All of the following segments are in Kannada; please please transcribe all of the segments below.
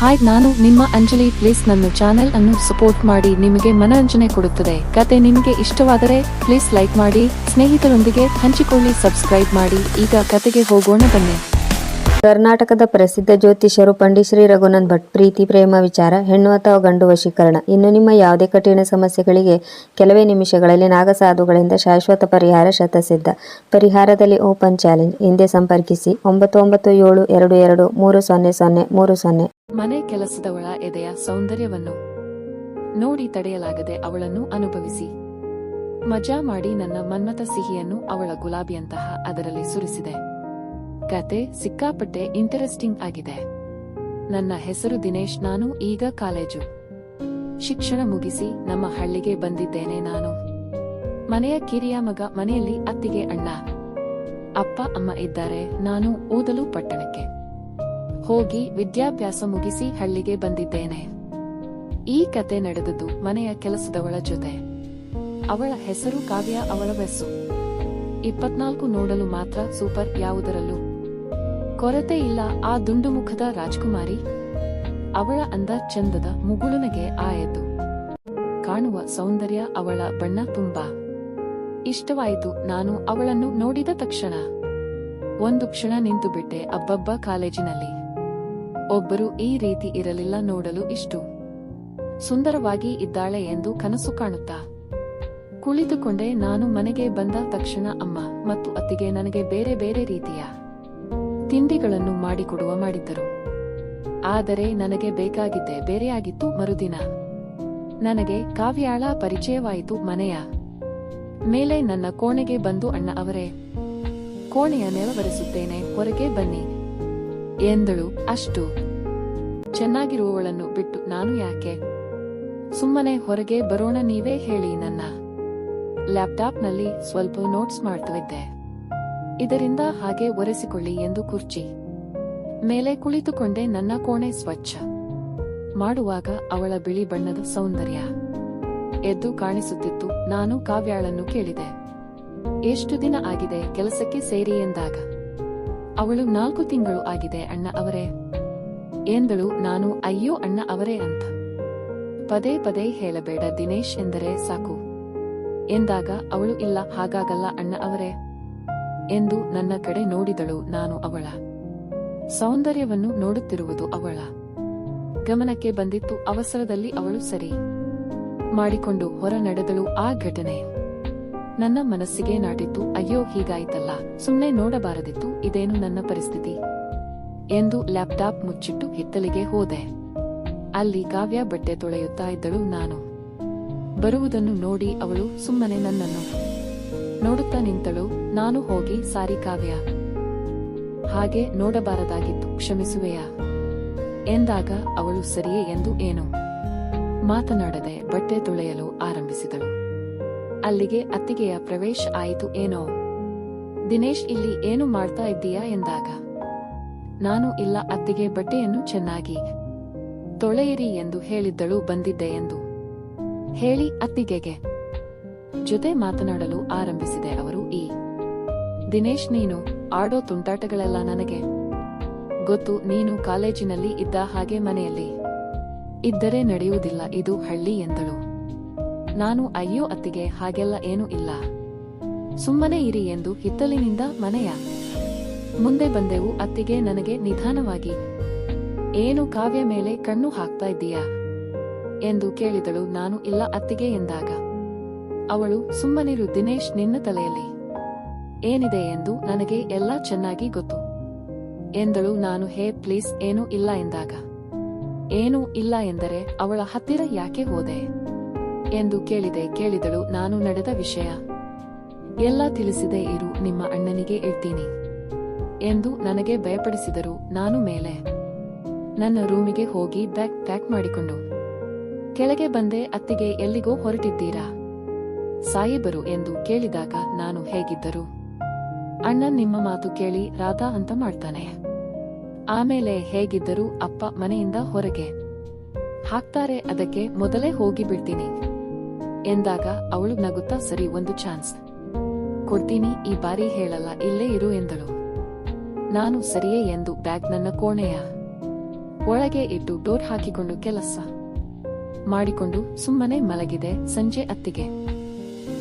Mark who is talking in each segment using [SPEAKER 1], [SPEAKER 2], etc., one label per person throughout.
[SPEAKER 1] ಹಾಯ್ ನಾನು ನಿಮ್ಮ ಅಂಜಲಿ. ಪ್ಲೀಸ್ ನನ್ನ ಚಾನೆಲ್ ಅನ್ನು ಸಪೋರ್ಟ್ ಮಾಡಿ. ನಿಮಗೆ ಮನರಂಜನೆ ಕೊಡುತ್ತದೆ. ಕತೆ ನಿಮಗೆ ಇಷ್ಟವಾದರೆ ಪ್ಲೀಸ್ ಲೈಕ್ ಮಾಡಿ. ಸ್ನೇಹಿತರೊಂದಿಗೆ ಹಂಚಿಕೊಳ್ಳಿ ಸಬ್ಸ್ಕ್ರೈಬ್ ಮಾಡಿ. ಈಗ ಕತೆಗೆ ಹೋಗೋಣ, ಬನ್ನಿ.
[SPEAKER 2] ಕರ್ನಾಟಕದ ಪ್ರಸಿದ್ಧ ಜ್ಯೋತಿಷರು ಪಂಡಿತ್ ಶ್ರೀ ರಘುನಂದ್ ಭಟ್, ಪ್ರೀತಿ, ಪ್ರೇಮ, ವಿಚಾರ ಹೆಣ್ಣು ಅಥವಾ ಗಂಡು ವಶೀಕರಣ. ಇನ್ನು ನಿಮ್ಮ ಯಾವುದೇ ಕಠಿಣ ಸಮಸ್ಯೆಗಳಿಗೆ ಕೆಲವೇ ನಿಮಿಷಗಳಲ್ಲಿ ನಾಗಸಾಧುಗಳಿಂದ ಶಾಶ್ವತ ಪರಿಹಾರ ಶತಸಿದ್ಧ. ಪರಿಹಾರದಲ್ಲಿ ಓಪನ್ ಚಾಲೆಂಜ್ ಹಿಂದೆ ಸಂಪರ್ಕಿಸಿ. ಒಂಬತ್ತು ಒಂಬತ್ತು ಏಳು ಎರಡು ಎರಡು ಮೂರು ಸೊನ್ನೆ ಸೊನ್ನೆ ಮೂರು ಸೊನ್ನೆ.
[SPEAKER 1] ಮನೆ ಕೆಲಸದವಳ ಎದೆಯ ಸೌಂದರ್ಯವನ್ನು ನೋಡಿ ತಡೆಯಲಾಗದೆ ಅವಳನ್ನು ಅನುಭವಿಸಿ. ಮಜಾ ಮಾಡಿ ನನ್ನ ಮನ್ಮತ ಸಿಹಿಯನ್ನು ಅವಳ ಗುಲಾಬಿಯಂತಹ ಅದರಲ್ಲಿ ಸುರಿಸಿದೆ. ಕತೆ ಸಿಕ್ಕಾಪಟ್ಟೆ ಇಂಟರೆಸ್ಟಿಂಗ್ ಆಗಿದೆ. ನನ್ನ ಹೆಸರು ದಿನೇಶ್, ನಾನು ಈಗ ಕಾಲೇಜು. ಶಿಕ್ಷಣ ಮುಗಿಸಿ ನಮ್ಮ ಹಳ್ಳಿಗೆ ಬಂದಿದ್ದೇನೆ ನಾನು. ಮನೆಯ ಕಿರಿಯ ಮಗ ಮನೆಯಲ್ಲಿ ಅತ್ತಿಗೆ ಅಣ್ಣ. ಅಪ್ಪ, ಅಮ್ಮ ಇದ್ದಾರೆ, ನಾನು ಓದಲು ಪಟ್ಟಣಕ್ಕೆ. ಹೋಗಿ ವಿದ್ಯಾಭ್ಯಾಸ ಮುಗಿಸಿ ಹಳ್ಳಿಗೆ ಬಂದಿದ್ದೇನೆ. ಈ ಕತೆ ನಡೆದದ್ದು ಮನೆಯ ಕೆಲಸದವಳ ಜೊತೆ. ಅವಳ ಹೆಸರು ಕಾವ್ಯ, ಅವಳ ವಯಸ್ಸು. ಇಪ್ಪತ್ನಾಲ್ಕು ನೋಡಲು ಮಾತ್ರ ಸೂಪರ್ ಯಾವುದರಲ್ಲೂ. ಕೊರತೆ ಇಲ್ಲ ಆ ದುಂಡು ಮುಖದ ರಾಜ್ಕುಮಾರಿ. ಅವಳ ಅಂದ ಚಂದದ ಮುಗುಳುನಗೆ ಆಯಿತು ಕಾಣುವ ಸೌಂದರ್ಯ ಅವಳ ಬಣ್ಣ ತುಂಬಾ. ಇಷ್ಟವಾಯಿತು ನಾನು ಅವಳನ್ನು ನೋಡಿದ ತಕ್ಷಣ. ಒಂದು ಕ್ಷಣ ನಿಂತು ಬಿಟ್ಟೆ ಅಬ್ಬಬ್ಬ ಕಾಲೇಜಿನಲ್ಲಿ. ಒಬ್ಬರು ಈ ರೀತಿ ಇರಲಿಲ್ಲ ನೋಡಲು ಇಷ್ಟು ಸುಂದರವಾಗಿ ಇದ್ದಾಳೆ ಎಂದು ಕನಸು ಕಾಣುತ್ತಾ. ಕುಳಿತುಕೊಂಡೆ ನಾನು ಮನೆಗೆ ಬಂದ ತಕ್ಷಣ ಅಮ್ಮ ಮತ್ತು ಅತ್ತಿಗೆ ನನಗೆ ಬೇರೆ ಬೇರೆ ರೀತಿಯ ತಿಂಡಿಗಳನ್ನು ಮಾಡಿಕೊಡುವ ಮಾಡಿದ್ದರು. ಆದರೆ ನನಗೆ ಬೇಕಾಗಿದ್ದೆ ಬೇರೆಯಾಗಿತ್ತು ಮರುದಿನ ನನಗೆ ಕಾವ್ಯಾಳ ಪರಿಚಯವಾಯಿತು ಮನೆಯ ಮೇಲೆ ನನ್ನ ಕೋಣೆಗೆ ಬಂದು ಅಣ್ಣ ಅವರೇ, ಕೋಣೆಯ ನೆರವರಿಸುತ್ತೇನೆ, ಹೊರಗೆ ಬನ್ನಿ. ಎಂದಳು ಅಷ್ಟು. ಚೆನ್ನಾಗಿರುವವಳನ್ನು ಬಿಟ್ಟು ನಾನು ಯಾಕೆ? ಸುಮ್ಮನೆ ಹೊರಗೆ ಬರೋಣ ನೀವೇ ಹೇಳಿ ನನ್ನ ಲ್ಯಾಪ್ಟಾಪ್ನಲ್ಲಿ ಸ್ವಲ್ಪ ನೋಟ್ಸ್ ಮಾಡ್ತಿದ್ದೆ. ಇದರಿಂದ ಹಾಗೆ ಒರೆಸಿಕೊಳ್ಳಿ ಎಂದು ಕುರ್ಚಿ. ಮೇಲೆ ಕುಳಿತುಕೊಂಡೆ ನನ್ನ ಕೋಣೆ ಸ್ವಚ್ಛ. ಮಾಡುವಾಗ ಅವಳ ಬಿಳಿ ಬಣ್ಣದ ಸೌಂದರ್ಯ. ಎದ್ದು ಕಾಣಿಸುತ್ತಿತ್ತು, ನಾನು ಕಾವ್ಯಾಳನ್ನು ಕೇಳಿದೆ. ಎಷ್ಟು ದಿನ ಆಗಿದೆ, ಕೆಲಸಕ್ಕೆ ಸೇರಿ ಎಂದಾಗ? ಅವಳು ನಾಲ್ಕು ತಿಂಗಳು ಆಗಿದೆ ಅಣ್ಣ ಅವರೇ. ಎಂದಳು ನಾನು, ಅಯ್ಯೋ ಅಣ್ಣ ಅವರೇ ಅಂತ. ಪದೇ ಪದೇ ಹೇಳಬೇಡ ದಿನೇಶ್ ಎಂದರೆ ಸಾಕು. ಎಂದಾಗ ಅವಳು, ಇಲ್ಲ, ಹಾಗಾಗಲ್ಲ ಅಣ್ಣ ಅವರೇ ಎಂದು ನನ್ನ ಕಡೆ ನೋಡಿದಳು ನಾನು ಅವಳ. ಸೌಂದರ್ಯವನ್ನು ನೋಡುತ್ತಿರುವುದು ಅವಳ. ಗಮನಕ್ಕೆ ಬಂದಿತ್ತು ಅವಸರದಲ್ಲಿ ಅವಳು ಸರಿ. ಮಾಡಿಕೊಂಡು ಹೊರ ನಡೆದಳು ಆ ಘಟನೆ. ನನ್ನ ಮನಸ್ಸಿಗೆ ನಾಟಿತ್ತು ಅಯ್ಯೋ ಹೀಗಾಯ್ತಲ್ಲ ಸುಮ್ಮನೆ ನೋಡಬಾರದಿತ್ತು, ಇದೇನು ನನ್ನ ಪರಿಸ್ಥಿತಿ? ಎಂದು ಲ್ಯಾಪ್ಟಾಪ್ ಮುಚ್ಚಿಟ್ಟು ಹಿತ್ತಲಿಗೆ ಹೋದೆ. ಅಲ್ಲಿ ಕಾವ್ಯ ಬಟ್ಟೆ ತೊಳೆಯುತ್ತಾ ಇದ್ದಳು ನಾನು. ಬರುವುದನ್ನು ನೋಡಿ ಅವಳು ಸುಮ್ಮನೆ ನನ್ನನ್ನು ನೋಡುತ್ತಾ ನಿಂತಳು, ನಾನು ಹೋಗಿ ಸಾರಿ ಕಾವ್ಯ. ಹಾಗೆ ನೋಡಬಾರದಾಗಿತ್ತು, ಕ್ಷಮಿಸುವೆಯಾ? ಎಂದಾಗ ಅವಳು ಸರಿಯೇ ಎಂದು ಏನು? ಮಾತನಾಡದೆ ಬಟ್ಟೆ ತೊಳೆಯಲು ಆರಂಭಿಸಿದಳು. ಅಲ್ಲಿಗೆ ಅತ್ತಿಗೆಯ ಪ್ರವೇಶ ಆಯಿತು ಏನೋ. ದಿನೇಶ್ ಇಲ್ಲಿ ಏನು ಮಾಡ್ತಾ ಇದ್ದೀಯಾ ಎಂದಾಗ. ನಾನು ಇಲ್ಲ ಅತ್ತಿಗೆ ಬಟ್ಟೆಯನ್ನು ಚೆನ್ನಾಗಿ ತೊಳೆಯಿರಿ ಎಂದು ಹೇಳಿದ್ದಳು ಬಂದಿದ್ದೆ ಎಂದು. ಹೇಳಿ ಅತ್ತಿಗೆಗೆ. ಜೊತೆ ಮಾತನಾಡಲು ಆರಂಭಿಸಿದೆ ಅವರು ಈ. ದಿನೇಶ್ ನೀನು ಆಡೋ ತುಂಟಾಟಗಳೆಲ್ಲ ನನಗೆ. ಗೊತ್ತು ನೀನು ಕಾಲೇಜಿನಲ್ಲಿ ಇದ್ದ ಹಾಗೆ ಮನೆಯಲ್ಲಿ. ಇದ್ದರೆ ನಡೆಯುವುದಿಲ್ಲ ಇದು ಹಳ್ಳಿ ಎಂದಳು. ನಾನು ಅಯ್ಯೋ ಅತ್ತಿಗೆ ಹಾಗೆಲ್ಲ ಏನೂ ಇಲ್ಲ. ಸುಮ್ಮನೆ ಇರಿ ಎಂದು ಹಿತ್ತಲಿನಿಂದ ಮನೆಯ ಮುಂದೆ ಬಂದೆವು. ಅತ್ತಿಗೆ ನನಗೆ ನಿಧಾನವಾಗಿ, ಏನು ಕಾವ್ಯ ಮೇಲೆ ಕಣ್ಣು ಹಾಕ್ತಾ ಇದ್ದೀಯಾ? ಎಂದು ಕೇಳಿದಳು. ನಾನು ಇಲ್ಲ ಅತ್ತಿಗೆ ಎಂದಾಗ, ಅವಳು ಸುಮ್ಮನಿರು ದಿನೇಶ್ ನಿನ್ನ ತಲೆಯಲ್ಲಿ, ಏನಿದೆ ಎಂದು ನನಗೆ ಎಲ್ಲ ಚೆನ್ನಾಗಿ ಗೊತ್ತು ಎಂದಳು. ನಾನು ಹೇ, ಪ್ಲೀಸ್, ಏನೂ ಇಲ್ಲ ಎಂದಾಗ, ಏನೂ ಇಲ್ಲ ಎಂದರೆ ಅವಳ ಹತ್ತಿರ ಯಾಕೆ ಹೋದೆ? ಎಂದು ಕೇಳಿದೆ. ಕೇಳಿದಳು, ನಾನು ನಡೆದ ವಿಷಯ ಎಲ್ಲ ತಿಳಿಸಿದೆ ಇರು, ನಿಮ್ಮ ಅಣ್ಣನಿಗೆ ಹೇಳ್ತೀನಿ ಎಂದು ನನಗೆ ಭಯಪಡಿಸಿದರು. ನಾನು ಮೇಲೆ ನನ್ನ ರೂಮಿಗೆ ಹೋಗಿ ಬ್ಯಾಗ್ ಪ್ಯಾಕ್ ಮಾಡಿಕೊಂಡು, ಕೆಳಗೆ ಬಂದೆ, ಅತ್ತಿಗೆ ಎಲ್ಲಿಗೋ ಹೊರಟಿದ್ದೀರಾ ಸಾಯಿಬರು ಎಂದು ಕೇಳಿದಾಗ ನಾನು ಹೇಗಿದ್ದರು? ಅಣ್ಣ ನಿಮ್ಮ ಮಾತು ಕೇಳಿ ರಾಧಾ ಅಂತ ಮಾಡ್ತಾನೆ. ಆಮೇಲೆ ಹೇಗಿದ್ದರು ಅಪ್ಪ ಮನೆಯಿಂದ ಹೊರಗೆ ಹಾಕ್ತಾರೆ. ಅದಕ್ಕೆ ಮೊದಲೇ ಹೋಗಿ ಬಿಡ್ತೀನಿ ಎಂದಾಗ ಅವಳು ನಗುತ್ತಾ, ಸರಿ, ಒಂದು ಚಾನ್ಸ್. ಕೊಡ್ತೀನಿ, ಈ ಬಾರಿ ಹೇಳಲ್ಲ, ಇಲ್ಲೇ ಇರು, ಎಂದಳು. ನಾನು ಸರಿಯೇ, ಎಂದು ಬ್ಯಾಗ್ ನನ್ನ ಕೋಣೆಯ ಒಳಗೆ ಇಟ್ಟು ಡೋರ್ ಹಾಕಿಕೊಂಡು ಕೆಲಸ ಮಾಡಿಕೊಂಡು ಸುಮ್ಮನೆ ಮಲಗಿದೆ ಸಂಜೆ ಅತ್ತಿಗೆ.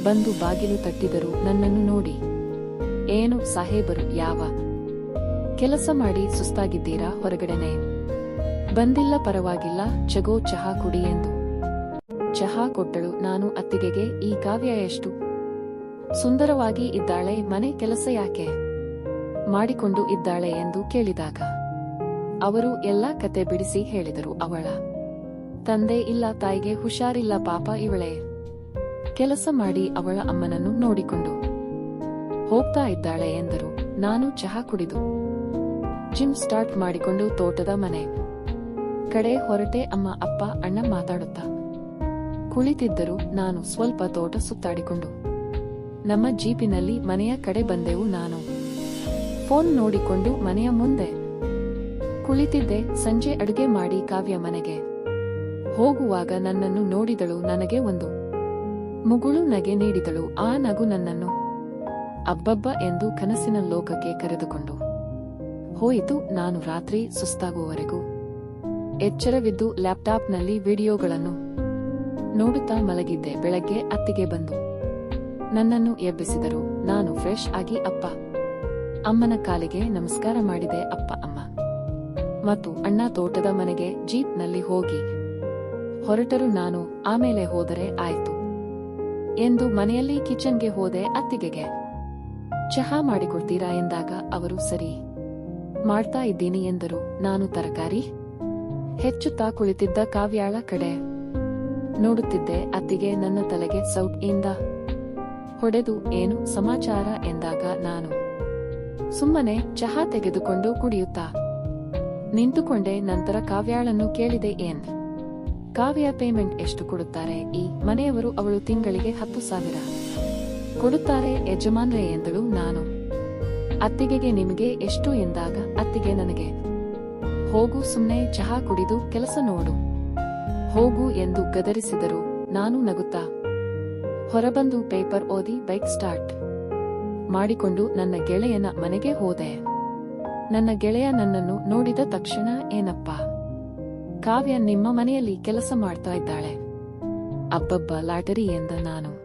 [SPEAKER 1] ಬಂದು ಬಾಗಿಲು ತಟ್ಟಿದರು ನನ್ನನ್ನು ನೋಡಿ, ಏನು ಸಾಹೇಬರು, ಯಾವ ಕೆಲಸ ಮಾಡಿ ಸುಸ್ತಾಗಿದ್ದೀರಾ ಹೊರಗಡೆನೆ? ಬಂದಿಲ್ಲ ಪರವಾಗಿಲ್ಲ, ಚಗೋ ಚಹಾ ಕುಡಿ, ಎಂದು ಚಹಾ ಕೊಟ್ಟಳು. ನಾನು ಅತ್ತಿಗೆಗೆ, ಈ ಕಾವ್ಯ ಎಷ್ಟು? ಸುಂದರವಾಗಿ ಇದ್ದಾಳೆ, ಮನೆ ಕೆಲಸ ಯಾಕೆ? ಮಾಡಿಕೊಂಡು ಇದ್ದಾಳೆ ಎಂದು ಕೇಳಿದಾಗ ಅವರು ಎಲ್ಲಾ ಕತೆ ಬಿಡಿಸಿ ಹೇಳಿದರು. ಅವಳ ತಂದೆ, ಇಲ್ಲ ತಾಯಿಗೆ ಹುಷಾರಿಲ್ಲ ಪಾಪ ಇವಳೇ. ಕೆಲಸ ಮಾಡಿ ಅವಳ ಅಮ್ಮನನ್ನು ನೋಡಿಕೊಂಡು ಹೋಗ್ತಾ ಇದ್ದಾಳೆ ಎಂದರು. ನಾನು ಚಹಾ ಕುಡಿದು ಜಿಮ್ ಸ್ಟಾರ್ಟ್ ಮಾಡಿಕೊಂಡು ತೋಟದ ಮನೆ ಕಡೆ ಹೊರಟೆ ಅಮ್ಮ, ಅಪ್ಪ, ಅಣ್ಣ ಮಾತಾಡುತ್ತಾ ಕುಳಿತಿದ್ದರು ನಾನು ಸ್ವಲ್ಪ ತೋಟ ಸುತ್ತಾಡಿಕೊಂಡು, ನಮ್ಮ ಜೀಪಿನಲ್ಲಿ ಮನೆಯ ಕಡೆ ಬಂದೆವು ನಾನು. ಫೋನ್ ನೋಡಿಕೊಂಡು ಮನೆಯ ಮುಂದೆ ಕುಳಿತಿದ್ದೆ, ಸಂಜೆ ಅಡುಗೆ ಮಾಡಿ ಕಾವ್ಯ ಮನೆಗೆ. ಹೋಗುವಾಗ ನನ್ನನ್ನು ನೋಡಿದಳು ನನಗೆ ಒಂದು ಮುಗುಳು ನಗೆ ನೀಡಿದಳು, ಆ ನಗು ನನ್ನನ್ನು ಅಬ್ಬಬ್ಬ ಎಂದು ಕನಸಿನ ಲೋಕಕ್ಕೆ ಕರೆದುಕೊಂಡು ಹೋಯಿತು. ನಾನು ರಾತ್ರಿ ಸುಸ್ತಾಗುವವರೆಗೂ ಎಚ್ಚರವಿದ್ದು ಲ್ಯಾಪ್ಟಾಪ್ನಲ್ಲಿ ವಿಡಿಯೋಗಳನ್ನು ನೋಡುತ್ತಾ ಮಲಗಿದ್ದೆ. ಬೆಳಗ್ಗೆ ಅತ್ತಿಗೆ ಬಂದು. ನನ್ನನ್ನು ಎಬ್ಬಿಸಿದರು. ನಾನು ಫ್ರೆಶ್ ಆಗಿ ಅಪ್ಪ. ಅಮ್ಮನ ಕಾಲಿಗೆ ನಮಸ್ಕಾರ ಮಾಡಿದೆ ಅಪ್ಪ ಅಮ್ಮ. ಮತ್ತು ಅಣ್ಣ ತೋಟದ ಮನೆಗೆ ಜೀಪ್ನಲ್ಲಿ ಹೋಗಿ. ಹೊರಟರು ನಾನು. ಆಮೇಲೆ ಹೋದರೆ ಆಯ್ತು. ಎಂದು ಮನೆಯಲ್ಲಿ ಕಿಚನ್ಗೆ ಹೋದೆ ಅತ್ತಿಗೆಗೆ. ಚಹಾ ಮಾಡಿಕೊಡ್ತೀರಾ ಎಂದಾಗ ಅವರು ಸರಿ. ಮಾಡ್ತಾ ಇದ್ದೀನಿ ಎಂದರು. ನಾನು ತರಕಾರಿ? ಹೆಚ್ಚುತ್ತಾ ಕುಳಿತಿದ್ದ ಕಾವ್ಯಾಳ ಕಡೆ. ನೋಡುತ್ತಿದ್ದೆ, ಅತ್ತಿಗೆ ನನ್ನ ತಲೆಗೆ ಸೌಟ್ ಇಂದ ಹೊಡೆದು, ಏನು ಸಮಾಚಾರ? ಎಂದಾಗ ನಾನು, ಸುಮ್ಮನೆ ಚಹಾ ತೆಗೆದುಕೊಂಡು ಕುಡಿಯುತ್ತಾ? ನಿಂತುಕೊಂಡೆ, ನಂತರ ಕಾವ್ಯಾಳನ್ನು ಕೇಳಿದೆ, ಏನ್? ಕಾವ್ಯ ಪೇಮೆಂಟ್ ಎಷ್ಟು ಕೊಡುತ್ತಾರೆ? ಈ ಮನೆಯವರು ಅವಳು ತಿಂಗಳಿಗೆ ಹತ್ತು ಸಾವಿರ. ಕೊಡುತ್ತಾರೆ ಯಜಮಾನ್ರೆ, ಎಂದಳು ನಾನು. ಅತ್ತಿಗೆಗೆ ನಿಮಗೆ ಎಷ್ಟು? ಎಂದಾಗ, ಅತ್ತಿಗೆ ನನಗೆ, ಹೋಗು ಸುಮ್ಮನೆ ಚಹಾ ಕುಡಿದು ಕೆಲಸ ನೋಡು. ಹೋಗು ಎಂದು ಗದರಿಸಿದರು. ನಾನು ನಗುತ್ತಾ. ಹೊರಬಂದು ಪೇಪರ್ ಓದಿ ಬೈಕ್ ಸ್ಟಾರ್ಟ್ ಮಾಡಿಕೊಂಡು ನನ್ನ ಗೆಳೆಯನ ಮನೆಗೆ ಹೋದೆ. ನನ್ನ ಗೆಳೆಯ ನನ್ನನ್ನು ನೋಡಿದ ತಕ್ಷಣ, ಏನಪ್ಪ? ಕಾವ್ಯ ನಿಮ್ಮ ಮನೆಯಲ್ಲಿ ಕೆಲಸ ಮಾಡ್ತಾ ಇದ್ದಾಳೆ. ಅಬ್ಬಬ್ಬ, ಲಾಟರಿ ಎಂದ ನಾನು.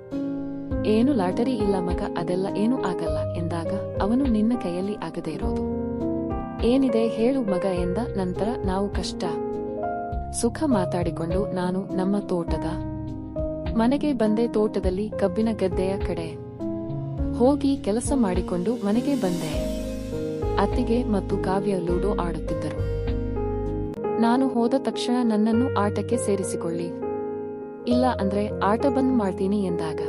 [SPEAKER 1] ಏನು ಲಾಟರಿ ಇಲ್ಲ ಮಗ, ಅದೆಲ್ಲ ಏನೂ ಆಗಲ್ಲ ಎಂದಾಗ ಅವನು ನಿನ್ನ ಕೈಯಲ್ಲಿ ಆಗದೇ ಇರೋದು. ಏನಿದೆ ಹೇಳು ಮಗ ಎಂದ ನಂತರ, ನಾವು ಕಷ್ಟ. ಸುಖ ಮಾತಾಡಿಕೊಂಡು ನಾನು ನಮ್ಮ ತೋಟದ ಮನೆಗೆ ಬಂದೆ ತೋಟದಲ್ಲಿ ಕಬ್ಬಿನ ಗದ್ದೆಯ ಕಡೆ. ಹೋಗಿ ಕೆಲಸ ಮಾಡಿಕೊಂಡು ಮನೆಗೆ ಬಂದೆ. ಅತ್ತಿಗೆ ಮತ್ತು ಕಾವ್ಯ ಲೂಡೋ ಆಡುತ್ತಿದ್ದರು. ನಾನು ಹೋದ ತಕ್ಷಣ ನನ್ನನ್ನು ಆಟಕ್ಕೆ ಸೇರಿಸಿಕೊಳ್ಳಿ. ಇಲ್ಲ ಅಂದ್ರೆ ಆಟ ಬಂದ್ ಮಾಡ್ತೀನಿ ಎಂದಾಗ.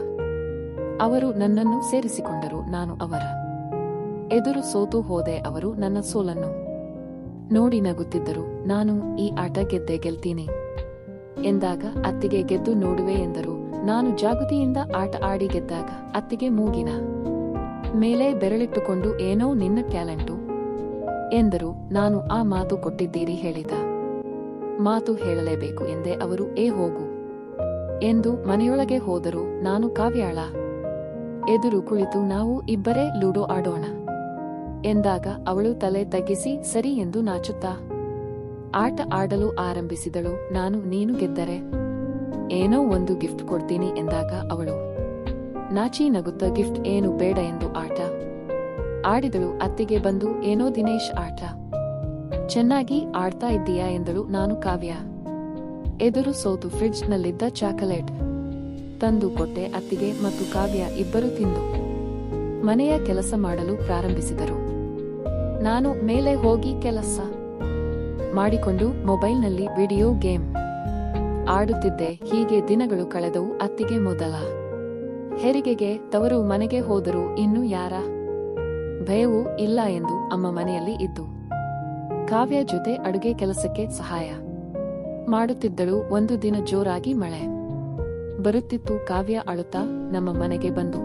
[SPEAKER 1] ಅವರು ನನ್ನನ್ನು ಸೇರಿಸಿಕೊಂಡರು ನಾನು ಅವರ. ಎದುರು ಸೋತು ಹೋದೆ ಅವರು ನನ್ನ ಸೋಲನ್ನು. ನೋಡಿ ನಗುತ್ತಿದ್ದರು. ನಾನು ಈ ಆಟ ಗೆದ್ದೆ ಗೆಲ್ತೀನಿ ಎಂದಾಗ ಅತ್ತಿಗೆ ಗೆದ್ದು ನೋಡುವೆ ಎಂದರು. ನಾನು ಜಾಗೃತಿಯಿಂದ ಆಟ ಆಡಿ ಗೆದ್ದಾಗ ಅತ್ತಿಗೆ ಮೂಗಿನ ಮೇಲೆ ಬೆರಳಿಟ್ಟುಕೊಂಡು ಏನೋ ನಿನ್ನ ಟ್ಯಾಲೆಂಟು ಎಂದರು. ನಾನು ಆ ಮಾತು ಕೊಟ್ಟಿದ್ದೀರಿ ಹೇಳಿದ. ಮಾತು ಹೇಳಲೇಬೇಕು ಎಂದೇ. ಅವರು, ಏ, ಹೋಗು ಎಂದು ಮನೆಯೊಳಗೆ ಹೋದರು. ನಾನು ಕಾವ್ಯಾಳ. ಎದುರು ಕುಳಿತು ನಾವು ಇಬ್ಬರೇ ಲೂಡೋ ಆಡೋಣ ಎಂದಾಗ ಅವಳು ತಲೆ ತಗ್ಗಿಸಿ, ಸರಿ ಎಂದು ನಾಚುತ್ತಾ, ಆಟ ಆಡಲು ಆರಂಭಿಸಿದಳು, ನಾನು ನೀನು ಗೆದ್ದರೆ ಏನೋ ಒಂದು ಗಿಫ್ಟ್ ಕೊಡ್ತೀನಿ ಎಂದಾಗ ಅವಳು, ನಾಚಿ ನಗುತ್ತ, ಗಿಫ್ಟ್ ಏನು ಬೇಡ ಎಂದು ಆಟ ಆಡಿದಳು. ಅತ್ತಿಗೆ ಬಂದು, ಏನೋ ದಿನೇಶ್, ಆಟ ಚೆನ್ನಾಗಿ ಆಡ್ತಾ ಇದ್ದೀಯಾ ಎಂದಳು. ನಾನು ಕಾವ್ಯ. ಎದುರು ಸೋತು, ಫ್ರಿಡ್ಜ್ನಲ್ಲಿದ್ದ ಚಾಕಲೇಟ್ ತಂದು ಕೊಟ್ಟೆ ಅತ್ತಿಗೆ ಮತ್ತು ಕಾವ್ಯ ಇಬ್ಬರು ತಿಂದು ಮನೆಯ ಕೆಲಸ ಮಾಡಲು ಪ್ರಾರಂಭಿಸಿದರು. ನಾನು ಮೇಲೆ ಹೋಗಿ ಕೆಲಸ ಮಾಡಿಕೊಂಡು ಮೊಬೈಲ್ನಲ್ಲಿ ವಿಡಿಯೋ ಗೇಮ್ ಆಡುತ್ತಿದ್ದೆ. ಹೀಗೆ ದಿನಗಳು ಕಳೆದವು. ಅತ್ತಿಗೆ ಮೊದಲ ಹೆರಿಗೆಗೆ ತವರು ಮನೆಗೆ ಹೋದರು ಇನ್ನು ಯಾರ ಭಯವೂ ಇಲ್ಲ ಎಂದು ಅಮ್ಮ ಮನೆಯಲ್ಲಿ ಇದ್ದು, ಕಾವ್ಯ ಜೊತೆ ಅಡುಗೆ ಕೆಲಸಕ್ಕೆ ಸಹಾಯ ಮಾಡುತ್ತಿದ್ದಳು. ಒಂದು ದಿನ ಜೋರಾಗಿ ಮಳೆ ಬರುತ್ತಿತ್ತು. ಕಾವ್ಯ ಅಳುತ್ತಾ ನಮ್ಮ ಮನೆಗೆ ಬಂದು,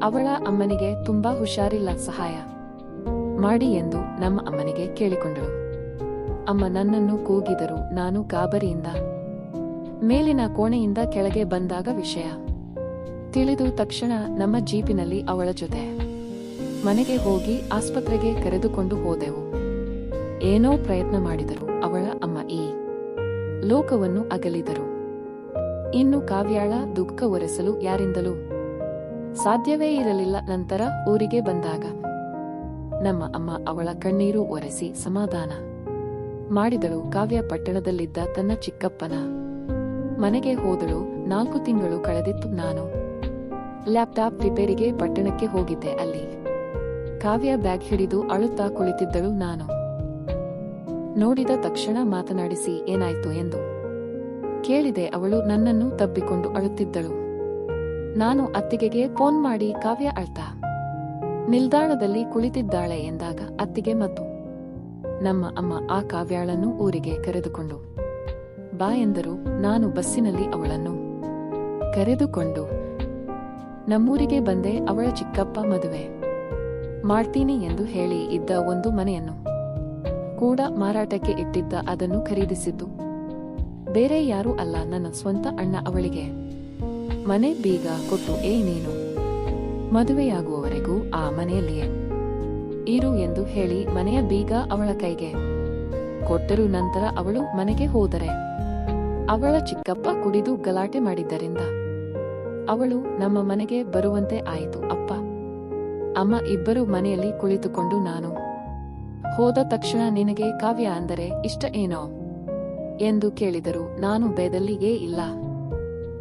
[SPEAKER 1] ಅವಳ ಅಮ್ಮನಿಗೆ ತುಂಬಾ ಹುಷಾರಿಲ್ಲ. ಸಹಾಯ ಮಾಡಿ ಎಂದು ನಮ್ಮ ಅಮ್ಮನಿಗೆ ಕೇಳಿಕೊಂಡಳು ಅಮ್ಮ ನನ್ನನ್ನು ಕೂಗಿದರು, ನಾನು ಗಾಬರಿಯಿಂದ, ಮೇಲಿನ ಕೋಣೆಯಿಂದ ಕೆಳಗೆ ಬಂದಾಗ ವಿಷಯ. ತಿಳಿದು ತಕ್ಷಣ ನಮ್ಮ ಜೀಪಿನಲ್ಲಿ ಅವಳ ಜೊತೆ. ಮನೆಗೆ ಹೋಗಿ ಆಸ್ಪತ್ರೆಗೆ ಕರೆದುಕೊಂಡು ಹೋದೆವು. ಏನೋ ಪ್ರಯತ್ನ ಮಾಡಿದರು ಅವಳ ಅಮ್ಮ ಈ ಲೋಕವನ್ನು ಅಗಲಿದರು. ಇನ್ನು ಕಾವ್ಯಾಳ ದುಃಖ ಒರೆಸಲು ಯಾರಿಂದಲೂ ಸಾಧ್ಯವೇ ಇರಲಿಲ್ಲ. ನಂತರ ಊರಿಗೆ ಬಂದಾಗ ನಮ್ಮ ಅಮ್ಮ ಅವಳ ಕಣ್ಣೀರು ಒರೆಸಿ ಸಮಾಧಾನ. ಮಾಡಿದಳು ಕಾವ್ಯ ಪಟ್ಟಣದಲ್ಲಿದ್ದ ತನ್ನ ಚಿಕ್ಕಪ್ಪನ. ಮನೆಗೆ ಹೋದಳು ನಾಲ್ಕು ತಿಂಗಳು ಕಳೆದಿತ್ತು ನಾನು. ಲ್ಯಾಪ್ಟಾಪ್ ರಿಪೇರಿಗೆ ಪಟ್ಟಣಕ್ಕೆ ಹೋಗಿದ್ದೆ ಅಲ್ಲಿ. ಕಾವ್ಯ ಬ್ಯಾಗ್ ಹಿಡಿದು ಅಳುತ್ತಾ ಕುಳಿತಿದ್ದಳು ನಾನು. ನೋಡಿದ ತಕ್ಷಣ ಮಾತನಾಡಿಸಿ, ಏನಾಯ್ತು ಎಂದು. ಕೇಳಿದೆ ಅವಳು ನನ್ನನ್ನು ತಬ್ಬಿಕೊಂಡು ಅಳುತ್ತಿದ್ದಳು. ನಾನು ಅತ್ತಿಗೆಗೆ ಫೋನ್ ಮಾಡಿ ಕಾವ್ಯ ಅಳ್ತಾ ನಿಲ್ದಾಣದಲ್ಲಿ ಕುಳಿತಿದ್ದಾಳೆ ಎಂದಾಗ ಅತ್ತಿಗೆ ಮತ್ತು, ನಮ್ಮ ಅಮ್ಮ ಆ ಕಾವ್ಯಾಳನ್ನು ಊರಿಗೆ ಕರೆದುಕೊಂಡು, ಬಾ ಎಂದರು. ನಾನು ಬಸ್ಸಿನಲ್ಲಿ ಅವಳನ್ನು ಕರೆದುಕೊಂಡು, ನಮ್ಮೂರಿಗೆ ಬಂದೆ ಅವಳ ಚಿಕ್ಕಪ್ಪ ಮದುವೆ ಮಾಡ್ತೀನಿ ಎಂದು ಹೇಳಿ ಇದ್ದ ಒಂದು ಮನೆಯನ್ನು ಕೂಡ ಮಾರಾಟಕ್ಕೆ ಇಟ್ಟಿದ್ದ ಅದನ್ನು ಖರೀದಿಸಿದ್ದು ಬೇರೆ ಯಾರೂ ಅಲ್ಲ, ನನ್ನ ಸ್ವಂತ ಅಣ್ಣ ಅವಳಿಗೆ ಮನೆ ಬೀಗ ಕೊಟ್ಟು, ಏ ನೀನು ಮದುವೆಯಾಗುವವರೆಗೂ ಆ ಮನೆಯಲ್ಲಿಯೇ. ಇರು ಎಂದು ಹೇಳಿ ಮನೆಯ ಬೀಗ ಅವಳ ಕೈಗೆ. ಕೊಟ್ಟರು ನಂತರ ಅವಳು ಮನೆಗೆ ಹೋದರೆ. ಅವಳ ಚಿಕ್ಕಪ್ಪ ಕುಡಿದು ಗಲಾಟೆ ಮಾಡಿದ್ದರಿಂದ. ಅವಳು, ನಮ್ಮ ಮನೆಗೆ ಬರುವಂತೆ ಆಯಿತು, ಅಪ್ಪ. ಅಮ್ಮ ಇಬ್ಬರು ಮನೆಯಲ್ಲಿ ಕುಳಿತುಕೊಂಡು ನಾನು. ಹೋದ ತಕ್ಷಣ ನಿನಗೆ ಕಾವ್ಯ ಅಂದರೆ ಇಷ್ಟ ಏನೋ? ಎಂದು ಕೇಳಿದರು. ನಾನು ಬೇದಲ್ಲಿಯೇ ಇಲ್ಲ.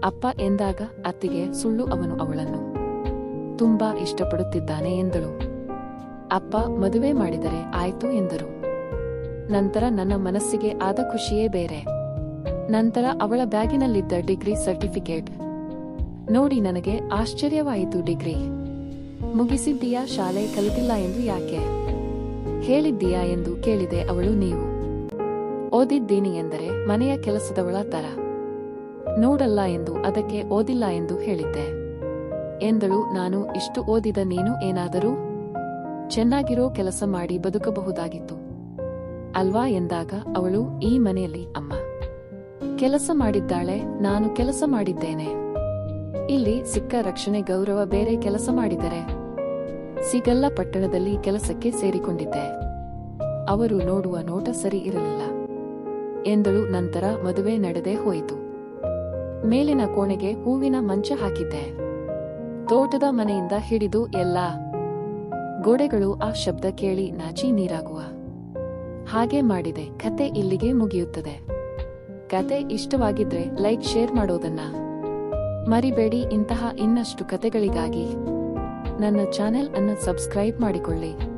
[SPEAKER 1] ಅಪ್ಪ ಎಂದಾಗ ಅತ್ತಿಗೆ ಸುಳ್ಳು ಅವನು ಅವಳನ್ನು. ತುಂಬಾ ಇಷ್ಟಪಡುತ್ತಿದ್ದಾನೆ ಎಂದಳು. ಅಪ್ಪ, ಮದುವೆ ಮಾಡಿದರೆ ಆಯ್ತು ಎಂದರು. ನಂತರ ನನ್ನ ಮನಸ್ಸಿಗೆ ಆದ ಖುಷಿಯೇ ಬೇರೆ. ನಂತರ ಅವಳ ಬ್ಯಾಗಿನಲ್ಲಿದ್ದ ಡಿಗ್ರಿ ಸರ್ಟಿಫಿಕೇಟ್. ನೋಡಿ ನನಗೆ ಆಶ್ಚರ್ಯವಾಯಿತು ಡಿಗ್ರಿ. ಮುಗಿಸಿದ್ದೀಯಾ ಶಾಲೆ ಕಲಿತಿಲ್ಲ ಎಂದು ಯಾಕೆ? ಹೇಳಿದ್ದೀಯಾ ಎಂದು ಕೇಳಿದೆ ಅವಳು ನೀವು. ಓದಿದ್ದೀನಿ ಎಂದರೆ ಮನೆಯ ಕೆಲಸದವಳ ತರ ನೋಡಲ್ಲ ಎಂದು ಅದಕ್ಕೆ ಓದಿಲ್ಲ ಎಂದು ಹೇಳಿದ್ದೆ. ಎಂದಳು, ನಾನು ಇಷ್ಟು ಓದಿದ ನೀನು ಏನಾದರೂ? ಚೆನ್ನಾಗಿರೋ ಕೆಲಸ ಮಾಡಿ ಬದುಕಬಹುದಾಗಿತ್ತು. ಅಲ್ವಾ? ಎಂದಾಗ, ಅವಳು ಈ ಮನೆಯಲ್ಲಿ, ಅಮ್ಮ. ಕೆಲಸ ಮಾಡಿದ್ದಾಳೆ, ನಾನು ಕೆಲಸ ಮಾಡಿದ್ದೇನೆ. ಇಲ್ಲಿ ಸಿಕ್ಕ ರಕ್ಷಣೆ, ಗೌರವ ಬೇರೆ ಕೆಲಸ ಮಾಡಿದರೆ. ಸಿಗಲ್ಲ ಪಟ್ಟಣದಲ್ಲಿ ಕೆಲಸಕ್ಕೆ ಸೇರಿಕೊಂಡಿದ್ದೆ. ಅವರು ನೋಡುವ ನೋಟ ಸರಿ ಇರಲಿಲ್ಲ. ಎಂದಳು, ನಂತರ ಮದುವೆ ನಡೆದೇ ಹೋಯಿತು. ಮೇಲಿನ ಕೋಣೆಗೆ ಹೂವಿನ ಮಂಚ ಹಾಕಿದ್ದೆ. ತೋಟದ ಮನೆಯಿಂದ ಹಿಡಿದು ಎಲ್ಲ ಗೋಡೆಗಳು ಆ ಶಬ್ದ ಕೇಳಿ ನಾಚಿ ನೀರಾಗುವ. ಹಾಗೆ ಮಾಡಿದೆ. ಕತೆ ಇಲ್ಲಿಗೆ ಮುಗಿಯುತ್ತದೆ. ಕತೆ ಇಷ್ಟವಾಗಿದ್ರೆ ಲೈಕ್, ಶೇರ್ ಮಾಡೋದನ್ನ ಮರಿಬೇಡಿ. ಇಂತಹ ಇನ್ನಷ್ಟು ಕತೆಗಳಿಗಾಗಿ ನನ್ನ ಚಾನೆಲ್ ಅನ್ನು ಸಬ್ಸ್ಕ್ರೈಬ್ ಮಾಡಿಕೊಳ್ಳಿ.